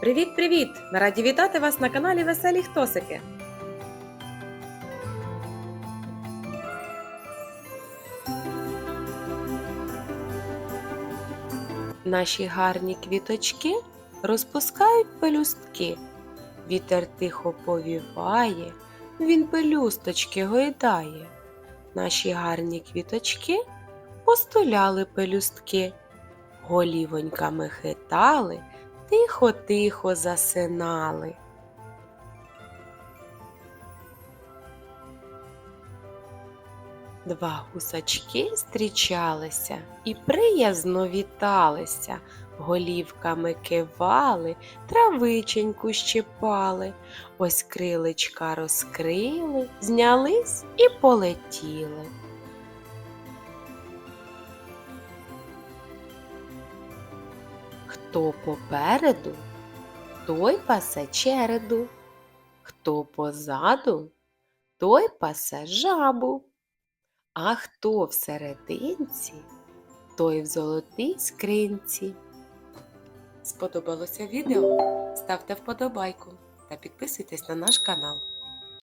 Привіт-привіт! Ми раді вітати вас на каналі Веселі Хтосики. Наші гарні квіточки розпускають пелюстки. Вітер тихо повіває, він пелюсточки гойдає. Наші гарні квіточки постуляли пелюстки, голівоньками хитали, тихо-тихо засинали. Два гусачки зустрічалися і приязно віталися, голівками кивали, травиченьку щипали, ось крилечка розкрили, знялись і полетіли. Хто попереду, той пасе череду, хто позаду, той пасе жабу. А хто всерединці, той в золотій скринці. Сподобалося відео? Ставте вподобайку та підписуйтесь на наш канал.